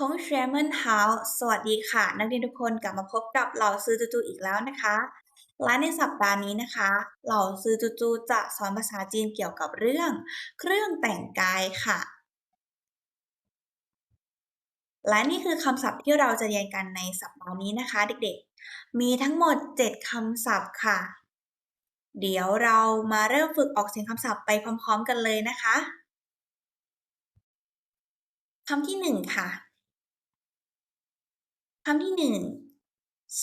พงษ์แรมเมนเฮาสสวัสดีค่ะ นักเรียนทุกคนกลับมาพบกับเหล่าซื้อจูจูอีกแล้วนะคะ และในสัปดาห์นี้นะคะเหล่าซื้อจูจูจะสอนภาษาจีนเกี่ยวกับเรื่อง เครื่องแต่งกายค่ะ และนี่คือคำศัพท์ที่เราจะเรียนกันในสัปดาห์นี้นะคะ เด็กๆ มีทั้งหมด 7คำศัพท์ค่ะ เดี๋ยวเรามาเริ่มฝึกออกเสียงคำศัพท์ไปพร้อม ๆ กันเลยนะคะคำที่หนึ่งค่ะ คำที่หนึ่ง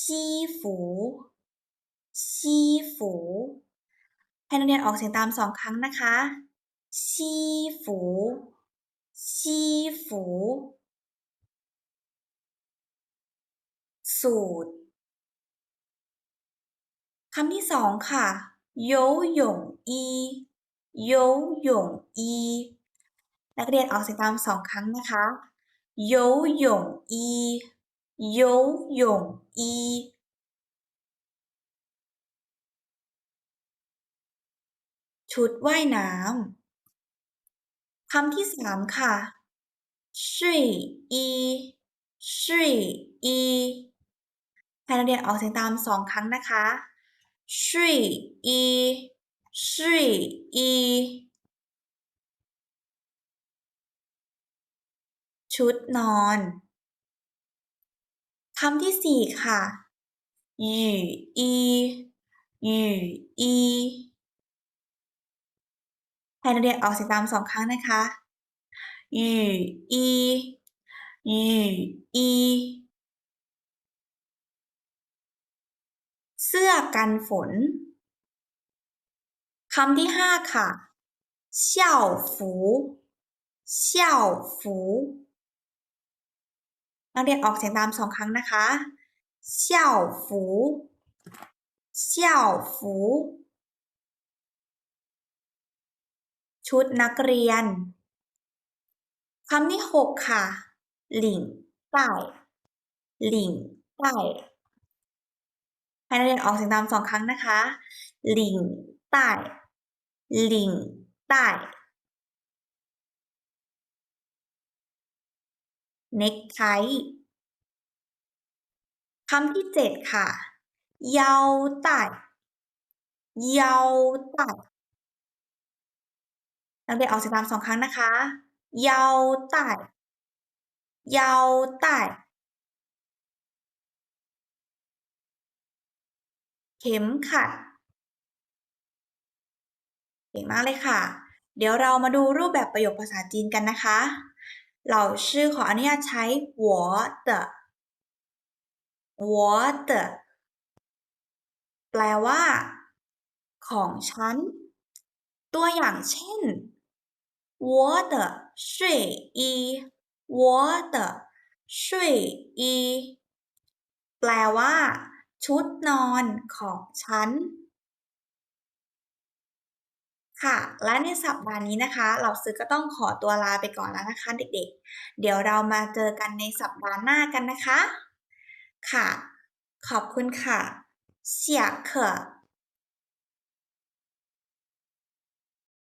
ซีฝูซีฝูให้นักเรียนออกเสียงตามสองครั้งนะคะซีฝูซีฝูสูตรคำที่สองค่ะโยหยงอีโยหยงอีนักเรียนออกเสียงตามสองครั้งนะคะโยห ยงอีโยหยงอี ชุดว่ายน้ำคำที่สามค่ะ睡衣睡衣ให้นักเรียนออกเสียงตามสองครั้งนะคะ睡衣睡衣ชุดนอน ค ำที่สี่ค่ะ雨衣雨衣ให้นักเรียนออกเสียงตามสองครั้งนะคะ雨衣雨衣เสื้อกันฝน คำที่ห้าค่ะ校服校服 นักเรียนออกเสียงตามสองครั้งนะคะเซี่ยวฟูเซี่ยวฟูชุดนักเรียนคำที่หกค่ะ หลิงไต่หลิงไต่ให้นักเรียนออกเสียงตามสองครั้งนะคะ หลิงไต่หลิงไต่ เน็กไทคำที่เจ็ดค่ะ เยาใต้เยาใต้นักเรียนออกเสียงตามสองครั้งนะคะ เยาใต้เยาใต้เข็มขัดเก่งมากเลยค่ะ เดี๋ยวเรามาดูรูปแบบประโยคภาษาจีนกันนะคะ เราชื่อขออนุญาตใช้我的我的แปลว่า ของฉัน ตัวอย่างเช่น我的睡衣我的睡衣แปลว่า ชุดนอนของฉัน ค่ะ และในสัปดาห์นี้นะคะเราซื้อก็ต้องขอตัวลาไปก่อนแล้วนะคะเด็กๆ เดี๋ยวเรามาเจอกันในสัปดาห์หน้ากันนะคะ ค่ะ ขอบคุณค่ะเสียเค